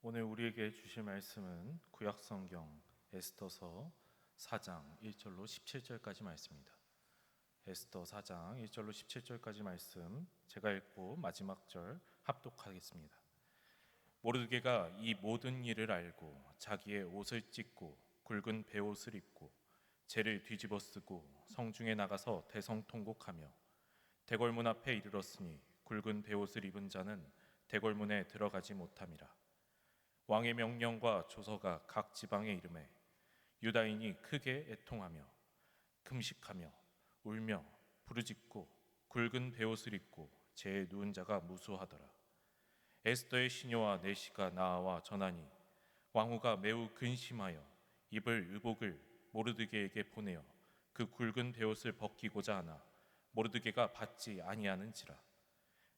오늘 우리에게 주실 말씀은 구약 성경 에스더서 4장 1절로 17절까지 말씀입니다. 에스더 4장 1절로 17절까지 말씀 제가 읽고 마지막 절 합독하겠습니다. 모르드게가 이 모든 일을 알고 자기의 옷을 찢고 굵은 베옷을 입고 재를 뒤집어 쓰고 성중에 나가서 대성통곡하며 대궐문 앞에 이르렀으니 굵은 베옷을 입은 자는 대궐문에 들어가지 못함이라 왕의 명령과 조서가 각 지방에 이름에 유다인이 크게 애통하며 금식하며 울며 부르짖고 굵은 베옷을 입고 재에 누운 자가 무수하더라. 에스더의 시녀와 내시가 나와 전하니 왕후가 매우 근심하여 입을 의복을 모르드게에게 보내어 그 굵은 베옷을 벗기고자 하나 모르드게가 받지 아니하는지라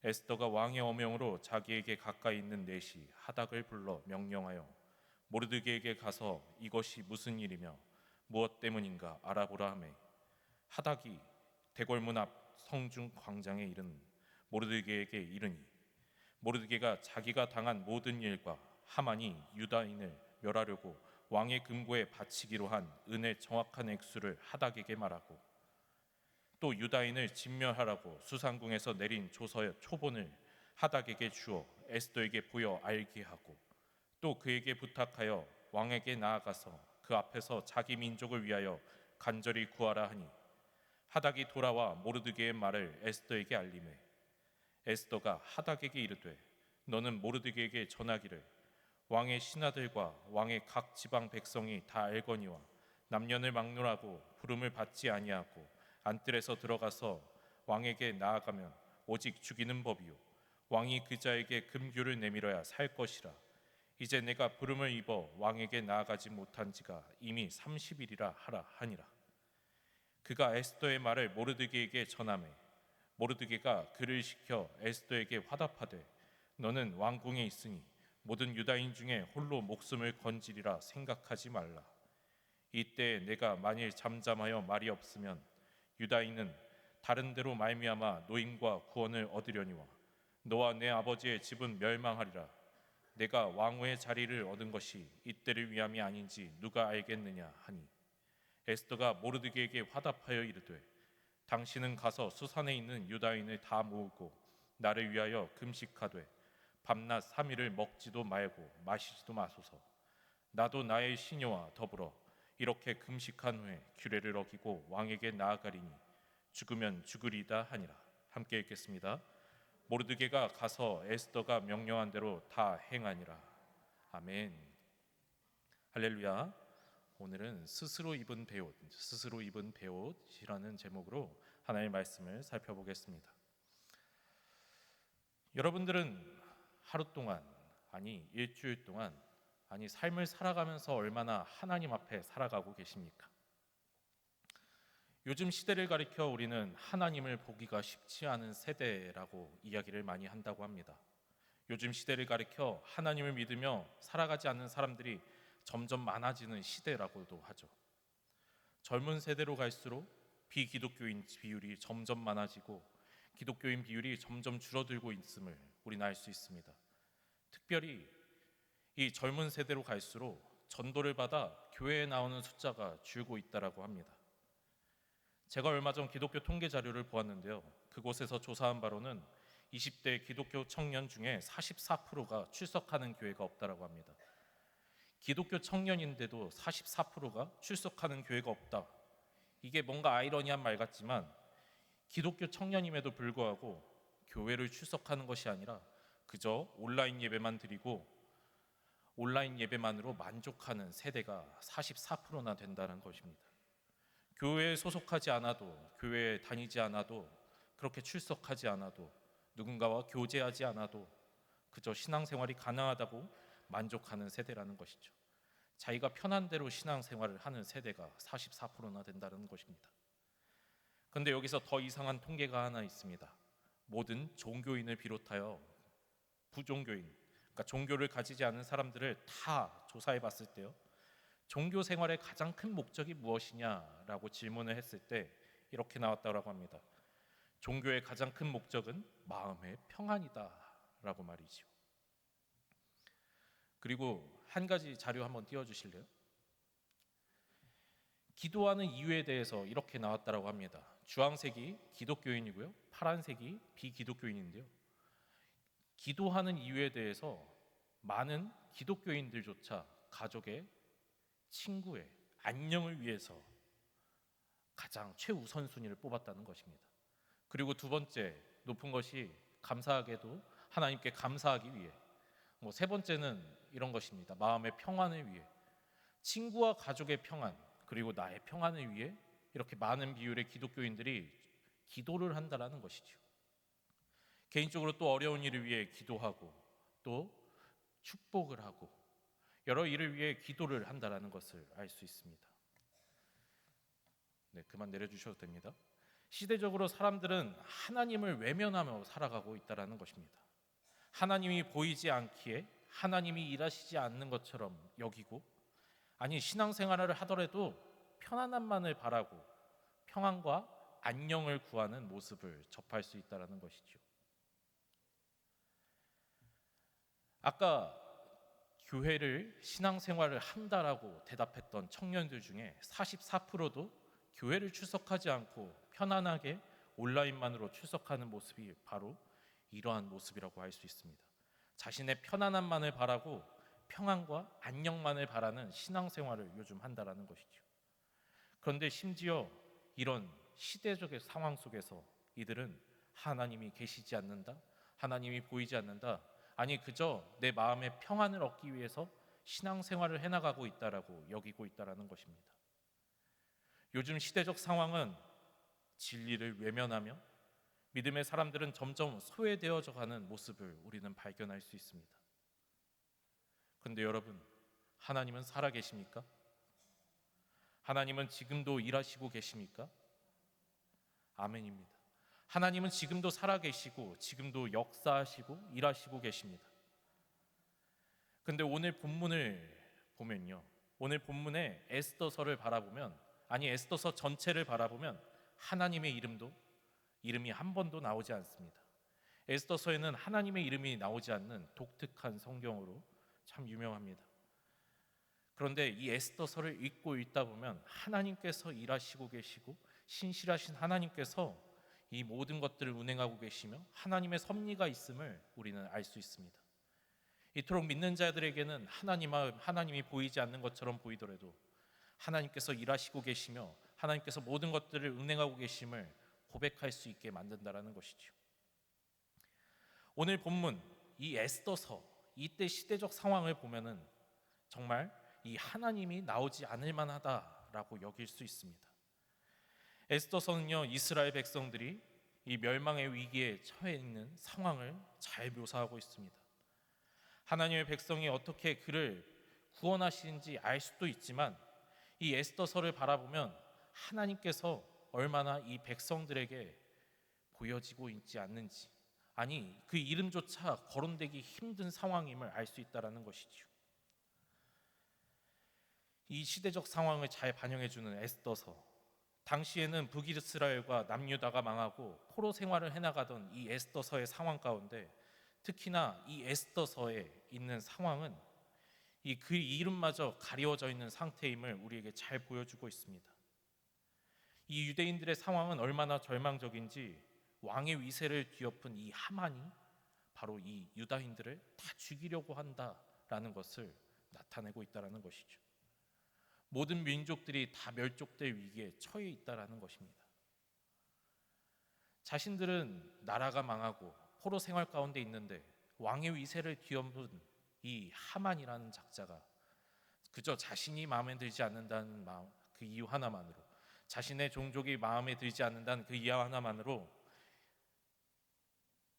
에스더가 왕의 어명으로 자기에게 가까이 있는 내시 하닥을 불러 명령하여 모르드게에게 가서 이것이 무슨 일이며 무엇 때문인가 알아보라 하매. 하닥이 대궐문 앞 성중 광장에 이른 모르드게에게 이르니 모르드게가 자기가 당한 모든 일과 하만이 유다인을 멸하려고 왕의 금고에 바치기로 한 은의 정확한 액수를 하닥에게 말하고 또 유다인을 진멸하라고 수상궁에서 내린 조서의 초본을 하닥에게 주어 에스더에게 보여 알게 하고 또 그에게 부탁하여 왕에게 나아가서 그 앞에서 자기 민족을 위하여 간절히 구하라 하니 하닥이 돌아와 모르드게의 말을 에스더에게 알림해 에스더가 하닥에게 이르되 너는 모르드게에게 전하기를 왕의 신하들과 왕의 각 지방 백성이 다 알거니와 남년을 막론하고 부름을 받지 아니하고 안뜰에서 들어가서 왕에게 나아가면 오직 죽이는 법이요. 왕이 그 자에게 금규를 내밀어야 살 것이라. 이제 내가 부름을 입어 왕에게 나아가지 못한 지가 이미 30일이라 하라 하니라. 그가 에스더의 말을 모르드게에게 전하매 모르드게가 그를 시켜 에스더에게 화답하되 너는 왕궁에 있으니 모든 유다인 중에 홀로 목숨을 건지리라 생각하지 말라. 이때 내가 만일 잠잠하여 말이 없으면 유다인은 다른 데로 말미암아 노임과 구원을 얻으려니와 너와 내 아버지의 집은 멸망하리라. 내가 왕후의 자리를 얻은 것이 이때를 위함이 아닌지 누가 알겠느냐 하니 에스더가 모르드게에게 화답하여 이르되 당신은 가서 수산에 있는 유다인을 다 모으고 나를 위하여 금식하되 밤낮 삼일을 먹지도 말고 마시지도 마소서. 나도 나의 시녀와 더불어 이렇게 금식한 후에 규례를 어기고 왕에게 나아가리니 죽으면 죽으리다 하니라. 함께 읽겠습니다. 모르드게가 가서 에스더가 명령한 대로 다 행하니라. 아멘. 할렐루야. 오늘은 스스로 입은 배옷 스스로 입은 배옷이라는 제목으로 하나님의 말씀을 살펴보겠습니다. 여러분들은 하루 동안 아니 일주일 동안 아니 삶을 살아가면서 얼마나 하나님 앞에 살아가고 계십니까? 요즘 시대를 가리켜 우리는 하나님을 보기가 쉽지 않은 세대라고 이야기를 많이 한다고 합니다. 요즘 시대를 가리켜 하나님을 믿으며 살아가지 않는 사람들이 점점 많아지는 시대라고도 하죠. 젊은 세대로 갈수록 비기독교인 비율이 점점 많아지고 기독교인 비율이 점점 줄어들고 있음을 우리는 알 수 있습니다. 특별히 이 젊은 세대로 갈수록 전도를 받아 교회에 나오는 숫자가 줄고 있다라고 합니다. 제가 얼마 전 기독교 통계 자료를 보았는데요. 그곳에서 조사한 바로는 20대 기독교 청년 중에 44%가 출석하는 교회가 없다라고 합니다. 기독교 청년인데도 44%가 출석하는 교회가 없다. 이게 뭔가 아이러니한 말 같지만 기독교 청년임에도 불구하고 교회를 출석하는 것이 아니라 그저 온라인 예배만 드리고 온라인 예배만으로 만족하는 세대가 44%나 된다는 것입니다. 교회에 소속하지 않아도 교회에 다니지 않아도 그렇게 출석하지 않아도 누군가와 교제하지 않아도 그저 신앙생활이 가능하다고 만족하는 세대라는 것이죠. 자기가 편한 대로 신앙생활을 하는 세대가 44%나 된다는 것입니다. 그런데 여기서 더 이상한 통계가 하나 있습니다. 모든 종교인을 비롯하여 부종교인, 그러니까 종교를 가지지 않은 사람들을 다 조사해 봤을 때요. 종교 생활의 가장 큰 목적이 무엇이냐라고 질문을 했을 때 이렇게 나왔다고 합니다. 종교의 가장 큰 목적은 마음의 평안이다라고 말이죠. 그리고 한 가지 자료 한번 띄워 주실래요? 기도하는 이유에 대해서 이렇게 나왔다라고 합니다. 주황색이 기독교인이고요. 파란색이 비기독교인인데요. 기도하는 이유에 대해서 많은 기독교인들조차 가족의 친구의 안녕을 위해서 가장 최우선 순위를 뽑았다는 것입니다. 그리고 두 번째 높은 것이 감사하게도 하나님께 감사하기 위해 뭐 세 번째는 이런 것입니다. 마음의 평안을 위해 친구와 가족의 평안 그리고 나의 평안을 위해 이렇게 많은 비율의 기독교인들이 기도를 한다라는 것이죠. 개인적으로 또 어려운 일을 위해 기도하고 또 축복을 하고 여러 일을 위해 기도를 한다라는 것을 알 수 있습니다. 네, 그만 내려주셔도 됩니다. 시대적으로 사람들은 하나님을 외면하며 살아가고 있다라는 것입니다. 하나님이 보이지 않기에 하나님이 일하시지 않는 것처럼 여기고 아니 신앙생활을 하더라도 편안함만을 바라고 평안과 안녕을 구하는 모습을 접할 수 있다라는 것이죠. 아까 교회를 신앙생활을 한다라고 대답했던 청년들 중에 44%도 교회를 출석하지 않고 편안하게 온라인만으로 출석하는 모습이 바로 이러한 모습이라고 할 수 있습니다. 자신의 편안함만을 바라고 평안과 안녕만을 바라는 신앙생활을 요즘 한다라는 것이죠. 그런데 심지어 이런 시대적인 상황 속에서 이들은 하나님이 계시지 않는다, 하나님이 보이지 않는다, 아니 그저 내 마음의 평안을 얻기 위해서 신앙생활을 해나가고 있다라고 여기고 있다라는 것입니다. 요즘 시대적 상황은 진리를 외면하며 믿음의 사람들은 점점 소외되어져 가는 모습을 우리는 발견할 수 있습니다. 그런데 여러분, 하나님은 살아 계십니까? 하나님은 지금도 일하시고 계십니까? 아멘입니다. 하나님은 지금도 살아 계시고 지금도 역사하시고 일하시고 계십니다. 근데 오늘 본문을 보면요. 오늘 본문에 에스더서를 바라보면 아니 에스더서 전체를 바라보면 하나님의 이름도 이름이 한 번도 나오지 않습니다. 에스더서에는 하나님의 이름이 나오지 않는 독특한 성경으로 참 유명합니다. 그런데 이 에스더서를 읽고 있다 보면 하나님께서 일하시고 계시고 신실하신 하나님께서 이 모든 것들을 운행하고 계시며 하나님의 섭리가 있음을 우리는 알 수 있습니다. 이토록 믿는 자들에게는 하나님 하나님이 보이지 않는 것처럼 보이더라도 하나님께서 일하시고 계시며 하나님께서 모든 것들을 운행하고 계심을 고백할 수 있게 만든다라는 것이죠. 오늘 본문 이 에스더서 이때 시대적 상황을 보면은 정말 이 하나님이 나오지 않을 만하다라고 여길 수 있습니다. 에스더서는요 이스라엘 백성들이 이 멸망의 위기에 처해 있는 상황을 잘 묘사하고 있습니다. 하나님의 백성이 어떻게 그를 구원하시는지 알 수도 있지만 이 에스더서를 바라보면 하나님께서 얼마나 이 백성들에게 보여지고 있지 않는지 아니 그 이름조차 거론되기 힘든 상황임을 알 수 있다라는 것이죠. 이 시대적 상황을 잘 반영해 주는 에스더서 당시에는 북이스라엘과 남유다가 망하고 포로 생활을 해나가던 이 에스더서의 상황 가운데 특히나 이 에스더서에 있는 상황은 이 그 이름마저 가리워져 있는 상태임을 우리에게 잘 보여주고 있습니다. 이 유대인들의 상황은 얼마나 절망적인지 왕의 위세를 뒤엎은 이 하만이 바로 이 유다인들을 다 죽이려고 한다라는 것을 나타내고 있다라는 것이죠. 모든 민족들이 다 멸족될 위기에 처해 있다라는 것입니다. 자신들은 나라가 망하고 포로 생활 가운데 있는데 왕의 위세를 뒤엎은 이 하만이라는 작자가 그저 자신이 마음에 들지 않는다는 마음, 그 이유 하나만으로 자신의 종족이 마음에 들지 않는다는 그 이유 하나만으로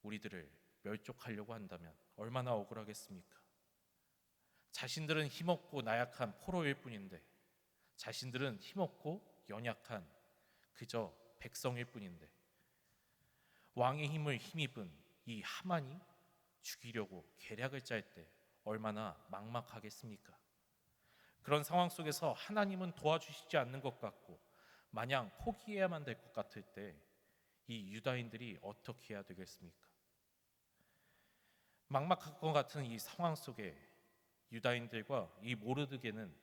우리들을 멸족하려고 한다면 얼마나 억울하겠습니까? 자신들은 힘없고 나약한 포로일 뿐인데 자신들은 힘없고 연약한 그저 백성일 뿐인데 왕의 힘을 힘입은 이 하만이 죽이려고 계략을 짤 때 얼마나 막막하겠습니까? 그런 상황 속에서 하나님은 도와주시지 않는 것 같고 마냥 포기해야만 될 것 같을 때 이 유다인들이 어떻게 해야 되겠습니까? 막막할 것 같은 이 상황 속에 유다인들과 이 모르드게는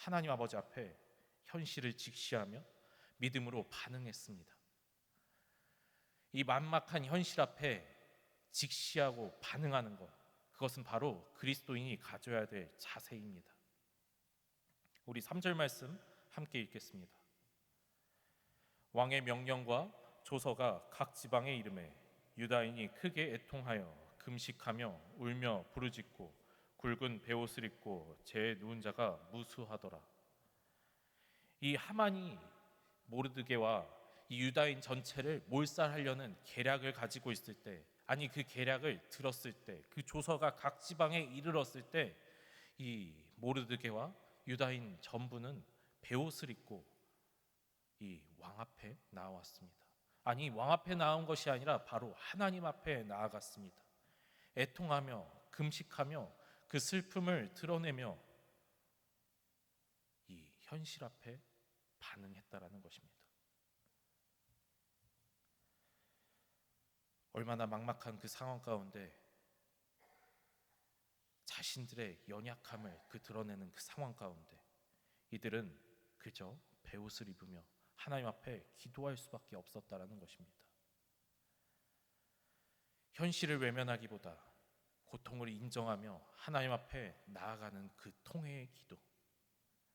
하나님 아버지 앞에 현실을 직시하며 믿음으로 반응했습니다. 이 만막한 현실 앞에 직시하고 반응하는 것 그것은 바로 그리스도인이 가져야 될 자세입니다. 우리 3절 말씀 함께 읽겠습니다. 왕의 명령과 조서가 각 지방에 이름에 유다인이 크게 애통하여 금식하며 울며 부르짖고 굵은 베옷을 입고 제 누운 자가 무수하더라. 이 하만이 모르드게와 이 유다인 전체를 몰살하려는 계략을 가지고 있을 때, 아니 그 계략을 들었을 때, 그 조서가 각 지방에 이르렀을 때, 이 모르드게와 유다인 전부는 베옷을 입고 이 왕 앞에 나왔습니다. 아니 왕 앞에 나온 것이 아니라 바로 하나님 앞에 나아갔습니다. 애통하며 금식하며 그 슬픔을 드러내며 이 현실 앞에 반응했다라는 것입니다. 얼마나 막막한 그 상황 가운데 자신들의 연약함을 그 드러내는 그 상황 가운데 이들은 그저 베옷을 입으며 하나님 앞에 기도할 수밖에 없었다라는 것입니다. 현실을 외면하기보다 고통을 인정하며 하나님 앞에 나아가는 그 통회의 기도.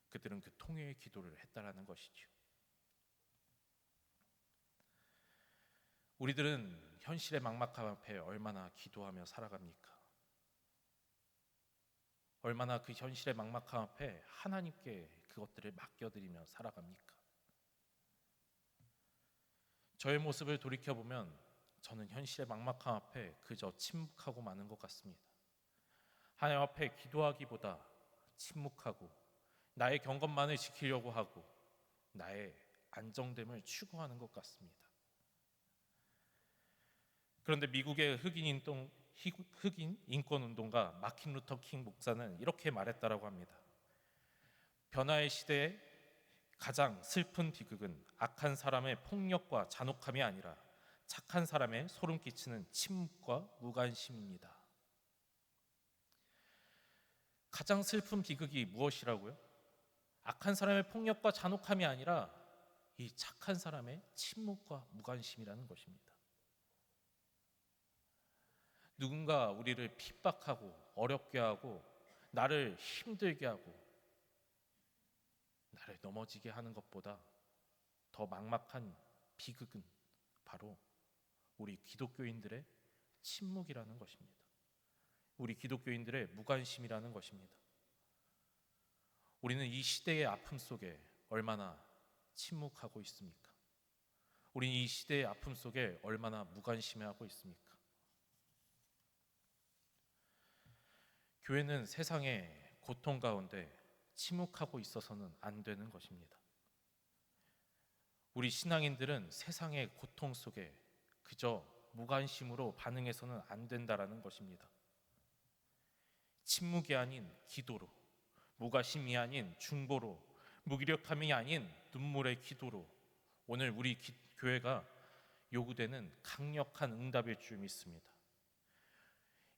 그들은 그 통회의 기도를 했다라는 것이죠. 우리들은 현실의 막막함 앞에 얼마나 기도하며 살아갑니까? 얼마나 그 현실의 막막함 앞에 하나님께 그것들을 맡겨드리며 살아갑니까? 저의 모습을 돌이켜 보면 저는 현실의 막막함 앞에 그저 침묵하고 마는 것 같습니다. 하나님 앞에 기도하기보다 침묵하고 나의 경건만을 지키려고 하고 나의 안정됨을 추구하는 것 같습니다. 그런데 미국의 흑인 인동 흑인 인권 운동가 마틴 루터 킹 목사는 이렇게 말했다라고 합니다. 변화의 시대에 가장 슬픈 비극은 악한 사람의 폭력과 잔혹함이 아니라 착한 사람의 소름 끼치는 침묵과 무관심입니다. 가장 슬픈 비극이 무엇이라고요? 악한 사람의 폭력과 잔혹함이 아니라 이 착한 사람의 침묵과 무관심이라는 것입니다. 누군가 우리를 핍박하고 어렵게 하고 나를 힘들게 하고 나를 넘어지게 하는 것보다 더 막막한 비극은 바로 우리 기독교인들의 침묵이라는 것입니다. 우리 기독교인들의 무관심이라는 것입니다. 우리는 이 시대의 아픔 속에 얼마나 침묵하고 있습니까? 우리는 이 시대의 아픔 속에 얼마나 무관심해하고 있습니까? 교회는 세상의 고통 가운데 침묵하고 있어서는 안 되는 것입니다. 우리 신앙인들은 세상의 고통 속에 그저 무관심으로 반응해서는 안 된다라는 것입니다. 침묵이 아닌 기도로, 무관심이 아닌 중보로, 무기력함이 아닌 눈물의 기도로 오늘 우리 기, 교회가 요구되는 강력한 응답일 줄 믿습니다.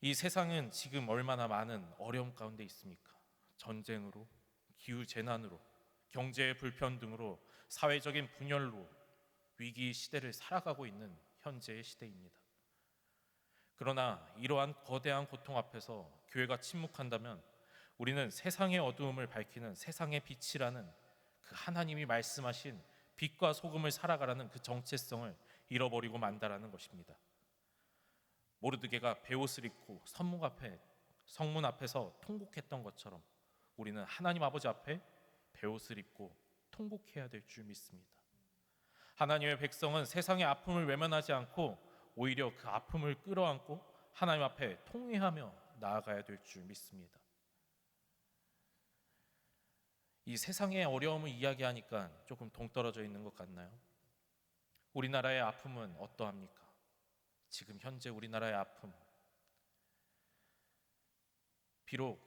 이 세상은 지금 얼마나 많은 어려움 가운데 있습니까? 전쟁으로, 기후 재난으로, 경제의 불평등으로, 사회적인 분열로 위기 시대를 살아가고 있는 현재의 시대입니다. 그러나 이러한 거대한 고통 앞에서 교회가 침묵한다면 우리는 세상의 어두움을 밝히는 세상의 빛이라는 그 하나님이 말씀하신 빛과 소금을 살아가라는 그 정체성을 잃어버리고 만다라는 것입니다. 모르드게가 베옷을 입고 선문 앞에 성문 앞에서 통곡했던 것처럼 우리는 하나님 아버지 앞에 베옷을 입고 통곡해야 될 줄 믿습니다. 하나님의 백성은 세상의 아픔을 외면하지 않고 오히려 그 아픔을 끌어안고 하나님 앞에 통회하며 나아가야 될 줄 믿습니다. 이 세상의 어려움을 이야기하니까 조금 동떨어져 있는 것 같나요? 우리나라의 아픔은 어떠합니까? 지금 현재 우리나라의 아픔. 비록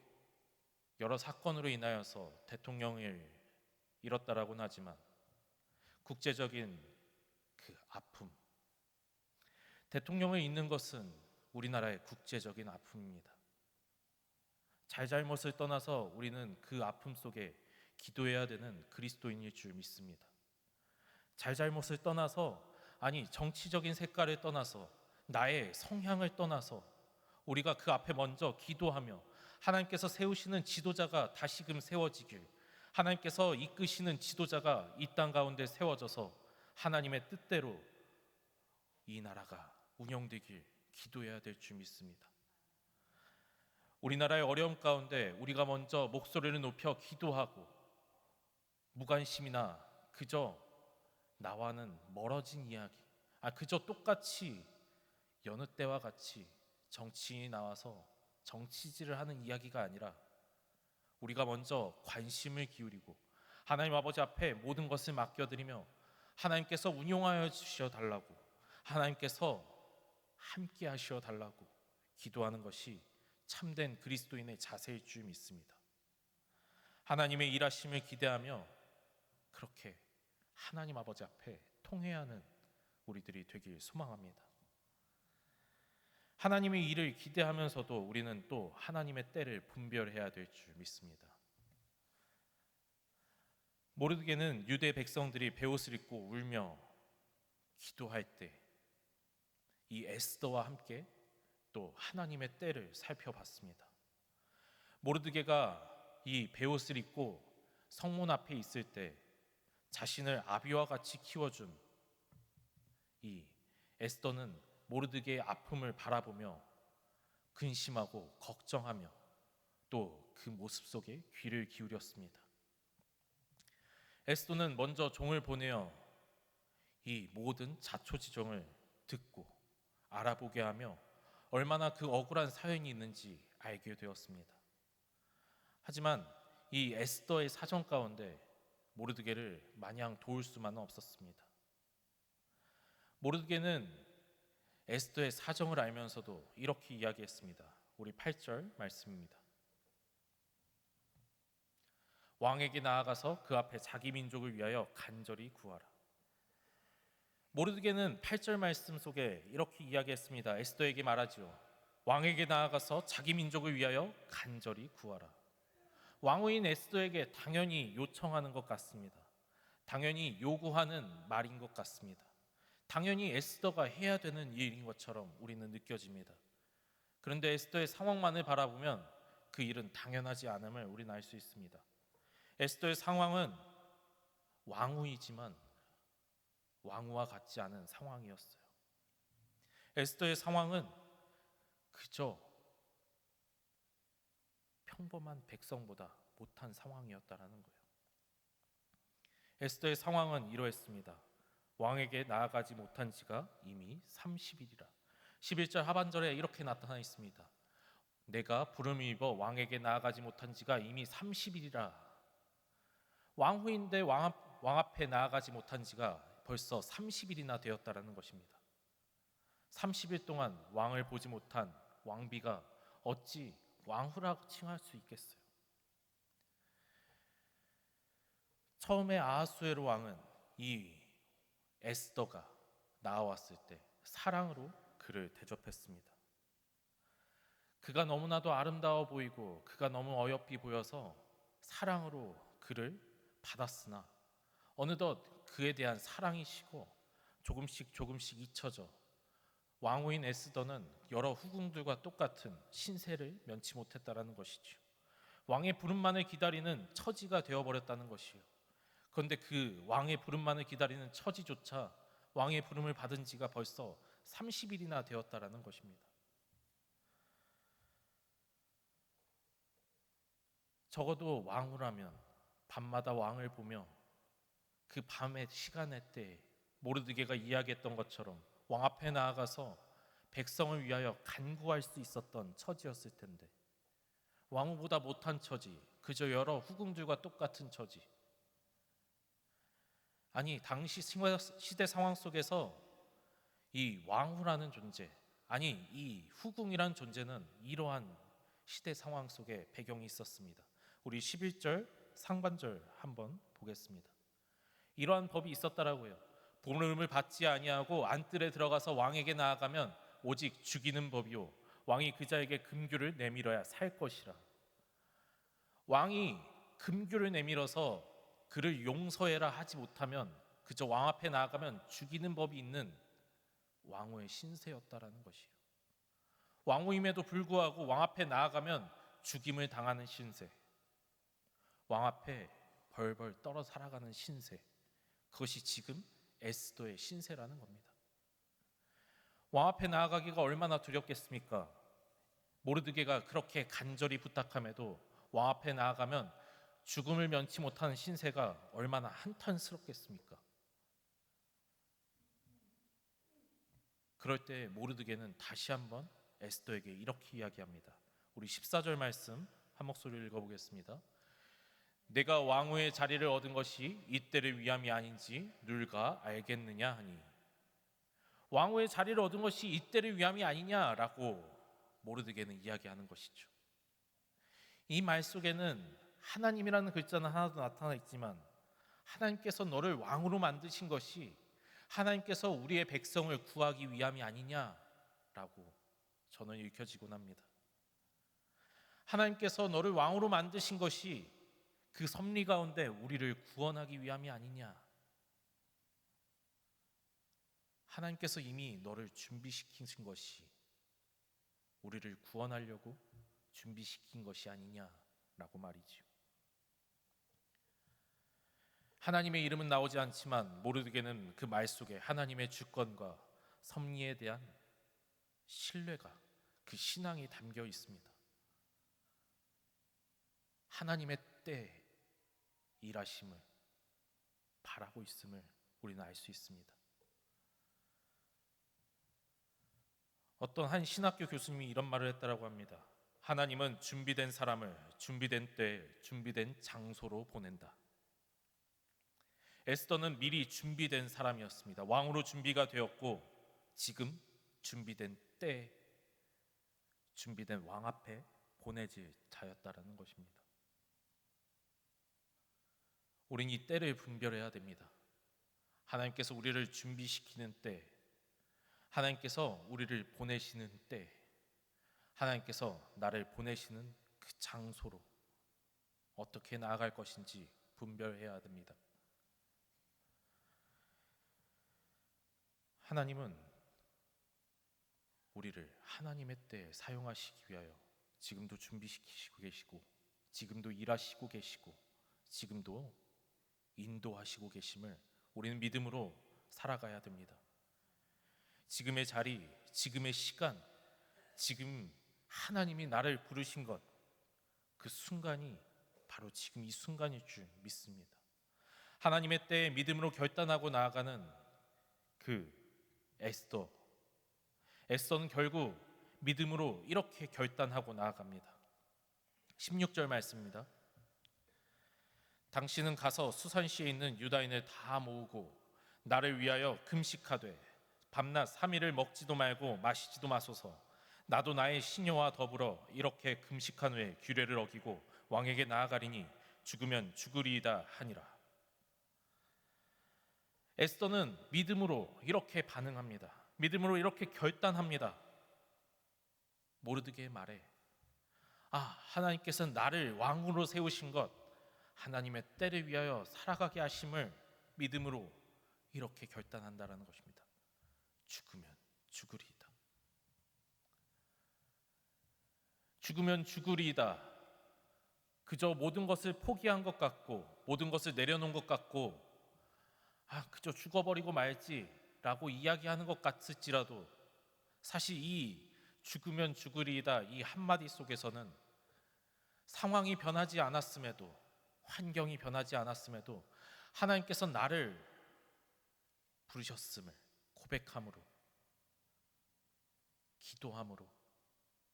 여러 사건으로 인하여서 대통령을 잃었다라고는 하지만 국제적인 그 아픔. 대통령을 잃는 것은 우리나라의 국제적인 아픔입니다. 잘잘못을 떠나서 우리는 그 아픔 속에 기도해야 되는 그리스도인일 줄 믿습니다. 잘잘못을 떠나서 아니 정치적인 색깔을 떠나서 나의 성향을 떠나서 우리가 그 앞에 먼저 기도하며 하나님께서 세우시는 지도자가 다시금 세워지길 하나님께서 이끄시는 지도자가 이 땅 가운데 세워져서 하나님의 뜻대로 이 나라가 운영되길 기도해야 될 줄 믿습니다. 우리나라의 어려움 가운데 우리가 먼저 목소리를 높여 기도하고 무관심이나 그저 나와는 멀어진 이야기, 아 그저 똑같이 여느 때와 같이 정치인이 나와서 정치질을 하는 이야기가 아니라 우리가 먼저 관심을 기울이고 하나님 아버지 앞에 모든 것을 맡겨드리며 하나님께서 운용하여 주시어 달라고 하나님께서 함께 하시어 달라고 기도하는 것이 참된 그리스도인의 자세일 줄 믿습니다. 하나님의 일하심을 기대하며 그렇게 하나님 아버지 앞에 통회하는 우리들이 되길 소망합니다. 하나님의 일을 기대하면서도 우리는 또 하나님의 때를 분별해야 될 줄 믿습니다. 모르드게는 유대 백성들이 베옷을 입고 울며 기도할 때 이 에스더와 함께 또 하나님의 때를 살펴봤습니다. 모르드게가 이 베옷을 입고 성문 앞에 있을 때 자신을 아비와 같이 키워준 이 에스더는 모르드게의 아픔을 바라보며 근심하고 걱정하며 또 그 모습 속에 귀를 기울였습니다. 에스더는 먼저 종을 보내어 이 모든 자초지종을 듣고 알아보게 하며 얼마나 그 억울한 사연이 있는지 알게 되었습니다. 하지만 이 에스더의 사정 가운데 모르드게를 마냥 도울 수만은 없었습니다. 모르드게는 에스더의 사정을 알면서도 이렇게 이야기했습니다. 우리 8절 말씀입니다. 왕에게 나아가서 그 앞에 자기 민족을 위하여 간절히 구하라. 모르드게는 8절 말씀 속에 이렇게 이야기했습니다. 에스더에게 말하지요. 왕에게 나아가서 자기 민족을 위하여 간절히 구하라. 왕후인 에스더에게 당연히 요청하는 것 같습니다. 당연히 요구하는 말인 것 같습니다. 당연히 에스더가 해야 되는 일인 것처럼 우리는 느껴집니다. 그런데 에스더의 상황만을 바라보면 그 일은 당연하지 않음을 우리는 알 수 있습니다. 에스더의 상황은 왕후이지만 왕후와 같지 않은 상황이었어요. 에스더의 상황은 그저 평범한 백성보다 못한 상황이었다라는 거예요. 에스더의 상황은 이러했습니다. 왕에게 나아가지 못한 지가 이미 30일이라. 11절 하반절에 이렇게 나타나 있습니다. 내가 부름을 입어 왕에게 나아가지 못한 지가 이미 30일이라. 왕후인데 왕, 앞, 왕 앞에 나아가지 못한 지가 벌써 30일이나 되었다라는 것입니다. 30일 동안 왕을 보지 못한 왕비가 어찌 왕후라고 칭할 수 있겠어요? 처음에 아하수에로 왕은 이 에스더가 나왔을 때 사랑으로 그를 대접했습니다. 그가 너무나도 아름다워 보이고 그가 너무 어여삐 보여서 사랑으로 그를 받았으나 어느덧 그에 대한 사랑이 식고 조금씩 조금씩 잊혀져 왕후인 에스더는 여러 후궁들과 똑같은 신세를 면치 못했다라는 것이죠. 왕의 부름만을 기다리는 처지가 되어버렸다는 것이요. 그런데 그 왕의 부름만을 기다리는 처지조차 왕의 부름을 받은 지가 벌써 30일이나 되었다라는 것입니다. 적어도 왕후라면 밤마다 왕을 보며 그 밤의 시간의 때 모르드게가 이야기했던 것처럼 왕 앞에 나아가서 백성을 위하여 간구할 수 있었던 처지였을 텐데 왕후보다 못한 처지, 그저 여러 후궁들과 똑같은 처지. 아니 당시 시대 상황 속에서 이 왕후라는 존재, 아니 이 후궁이란 존재는 이러한 시대 상황 속에 배경이 있었습니다. 우리 11절 상반절 한번 보겠습니다. 이러한 법이 있었다라고요. 부름을 받지 아니하고 안뜰에 들어가서 왕에게 나아가면 오직 죽이는 법이요 왕이 그 자에게 금규를 내밀어야 살 것이라. 왕이 금규를 내밀어서 그를 용서해라 하지 못하면 그저 왕 앞에 나아가면 죽이는 법이 있는 왕후의 신세였다라는 것이에요. 왕후임에도 불구하고 왕 앞에 나아가면 죽임을 당하는 신세. 왕 앞에 벌벌 떨어 살아가는 신세. 그것이 지금 에스더의 신세라는 겁니다. 왕 앞에 나아가기가 얼마나 두렵겠습니까? 모르드게가 그렇게 간절히 부탁함에도 왕 앞에 나아가면 죽음을 면치 못하는 신세가 얼마나 한탄스럽겠습니까? 그럴 때 모르드게는 다시 한번 에스더에게 이렇게 이야기합니다. 우리 14절 말씀 한 목소리를 읽어보겠습니다. 내가 왕후의 자리를 얻은 것이 이때를 위함이 아닌지 누가 알겠느냐 하니 왕후의 자리를 얻은 것이 이때를 위함이 아니냐라고 모르드게는 이야기하는 것이죠. 이 말 속에는 하나님이라는 글자는 하나도 나타나 있지만 하나님께서 너를 왕으로 만드신 것이 하나님께서 우리의 백성을 구하기 위함이 아니냐라고 저는 읽혀지곤 합니다. 하나님께서 너를 왕으로 만드신 것이 그 섭리 가운데 우리를 구원하기 위함이 아니냐. 하나님께서 이미 너를 준비시키신 것이 우리를 구원하려고 준비시킨 것이 아니냐라고 말이지요. 하나님의 이름은 나오지 않지만 모르게는 그 말 속에 하나님의 주권과 섭리에 대한 신뢰가 그 신앙이 담겨 있습니다. 하나님의 때 일하심을 바라고 있음을 우리는 알 수 있습니다. 어떤 한 신학교 교수님이 이런 말을 했다라고 합니다. 하나님은 준비된 사람을 준비된 때 준비된 장소로 보낸다. 에스더는 미리 준비된 사람이었습니다. 왕으로 준비가 되었고 지금 준비된 때 준비된 왕 앞에 보내질 자였다라는 것입니다. 우린 이 때를 분별해야 됩니다. 하나님께서 우리를 준비시키는 때, 하나님께서 우리를 보내시는 때, 하나님께서 나를 보내시는 그 장소로 어떻게 나아갈 것인지 분별해야 됩니다. 하나님은 우리를 하나님의 때에 사용하시기 위하여 지금도 준비시키시고 계시고 지금도 일하시고 계시고 지금도 인도하시고 계심을 우리는 믿음으로 살아가야 됩니다. 지금의 자리, 지금의 시간, 지금 하나님이 나를 부르신 것, 그 순간이 바로 지금 이 순간일 줄 믿습니다. 하나님의 때에 믿음으로 결단하고 나아가는 그 에스더. 에스더는 결국 믿음으로 이렇게 결단하고 나아갑니다. 16절 말씀입니다. 당신은 가서 수산시에 있는 유다인을 다 모으고 나를 위하여 금식하되 밤낮 3일을 먹지도 말고 마시지도 마소서 나도 나의 시녀와 더불어 이렇게 금식한 후에 규례를 어기고 왕에게 나아가리니 죽으면 죽으리이다 하니라 에스더는 믿음으로 이렇게 반응합니다 믿음으로 이렇게 결단합니다 모르드게의 말에 아 하나님께서는 나를 왕으로 세우신 것 하나님의 때를 위하여 살아가게 하심을 믿음으로 이렇게 결단한다라는 것입니다. 죽으면 죽으리이다. 죽으면 죽으리이다. 그저 모든 것을 포기한 것 같고 모든 것을 내려놓은 것 같고 아 그저 죽어버리고 말지라고 이야기하는 것 같을지라도 사실 이 죽으면 죽으리이다 이 한마디 속에서는 상황이 변하지 않았음에도 환경이 변하지 않았음에도 하나님께서 나를 부르셨음을 고백함으로 기도함으로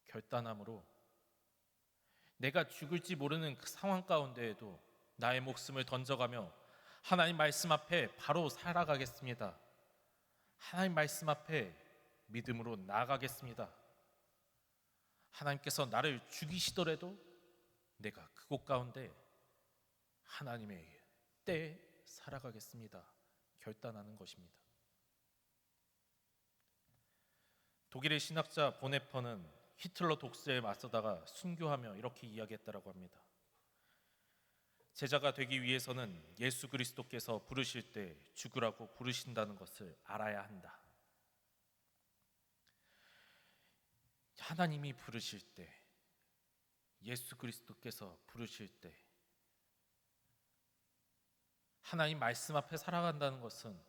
결단함으로 내가 죽을지 모르는 그 상황 가운데에도 나의 목숨을 던져가며 하나님 말씀 앞에 바로 살아가겠습니다. 하나님 말씀 앞에 믿음으로 나아가겠습니다. 하나님께서 나를 죽이시더라도 내가 그곳 가운데 하나님의 때에 살아가겠습니다. 결단하는 것입니다. 독일의 신학자 보네퍼는 히틀러 독재에 맞서다가 순교하며 이렇게 이야기했다라고 합니다. 제자가 되기 위해서는 예수 그리스도께서 부르실 때 죽으라고 부르신다는 것을 알아야 한다. 하나님이 부르실 때 예수 그리스도께서 부르실 때 하나님 말씀 앞에 살아간다는 것은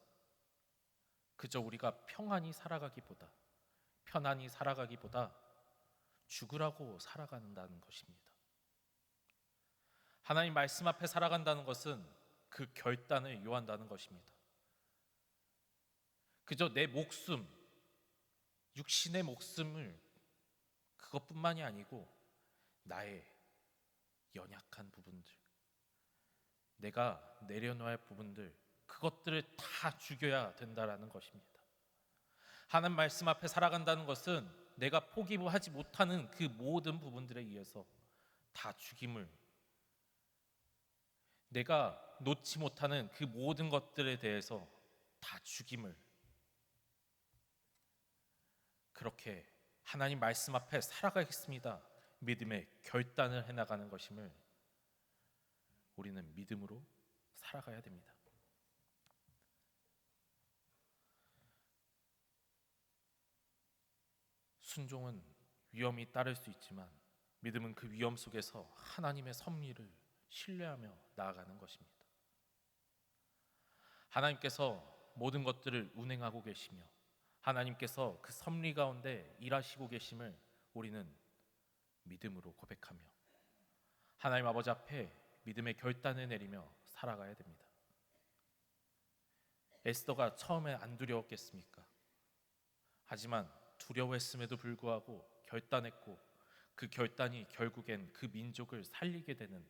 그저 우리가 평안히 살아가기보다 편안히 살아가기보다 죽으라고 살아간다는 것입니다. 하나님 말씀 앞에 살아간다는 것은 그 결단을 요한다는 것입니다. 그저 내 목숨, 육신의 목숨을 그것뿐만이 아니고 나의 연약한 부분들, 내가 내려놓아야 할 부분들, 그것들을 다 죽여야 된다라는 것입니다. 하나님 말씀 앞에 살아간다는 것은 내가 포기하지 못하는 그 모든 부분들에 의해서 다 죽임을 내가 놓지 못하는 그 모든 것들에 대해서 다 죽임을 그렇게 하나님 말씀 앞에 살아가겠습니다. 믿음의 결단을 해 나가는 것임을 우리는 믿음으로 살아가야 됩니다. 순종은 위험이 따를 수 있지만 믿음은 그 위험 속에서 하나님의 섭리를 신뢰하며 나아가는 것입니다. 하나님께서 모든 것들을 운행하고 계시며 하나님께서 그 섭리 가운데 일하시고 계심을 우리는 믿음으로 고백하며 하나님 아버지 앞에 믿음의 결단을 내리며 살아가야 됩니다. 에스더가 처음에 안 두려웠겠습니까? 하지만 두려워했음에도 불구하고 결단했고 그 결단이 결국엔 그 민족을 살리게 되는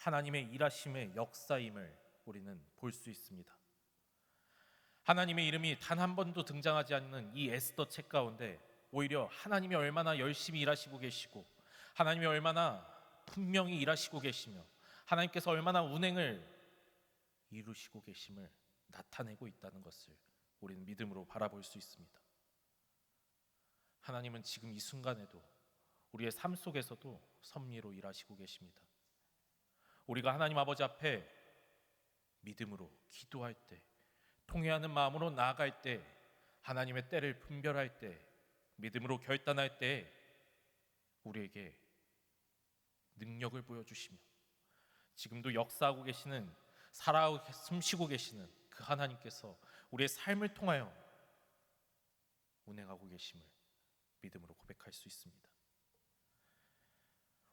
하나님의 일하심의 역사임을 우리는 볼 수 있습니다. 하나님의 이름이 단 한 번도 등장하지 않는 이 에스더 책 가운데 오히려 하나님이 얼마나 열심히 일하시고 계시고 하나님이 얼마나 분명히 일하시고 계시며 하나님께서 얼마나 운행을 이루시고 계심을 나타내고 있다는 것을 우리는 믿음으로 바라볼 수 있습니다. 하나님은 지금 이 순간에도 우리의 삶 속에서도 섭리로 일하시고 계십니다. 우리가 하나님 아버지 앞에 믿음으로 기도할 때, 통회하는 마음으로 나아갈 때, 하나님의 때를 분별할 때, 믿음으로 결단할 때, 우리에게 능력을 보여주시며, 지금도 역사하고 계시는, 살아가고 숨쉬고 계시는 그 하나님께서 우리의 삶을 통하여 운행하고 계심을 믿음으로 고백할 수 있습니다.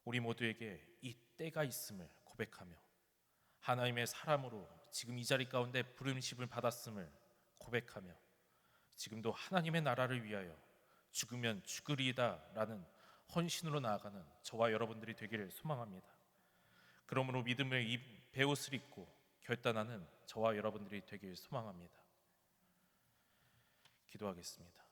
우리 모두에게 이 때가 있음을 고백하며 하나님의 사람으로 지금 이 자리 가운데 부름심을 받았음을 고백하며 지금도 하나님의 나라를 위하여 죽으면 죽으리다라는 헌신으로 나아가는 저와 여러분들이 되기를 소망합니다. 그러므로 믿음의 배옷을 입고 결단하는 저와 여러분들이 되길 소망합니다. 기도하겠습니다.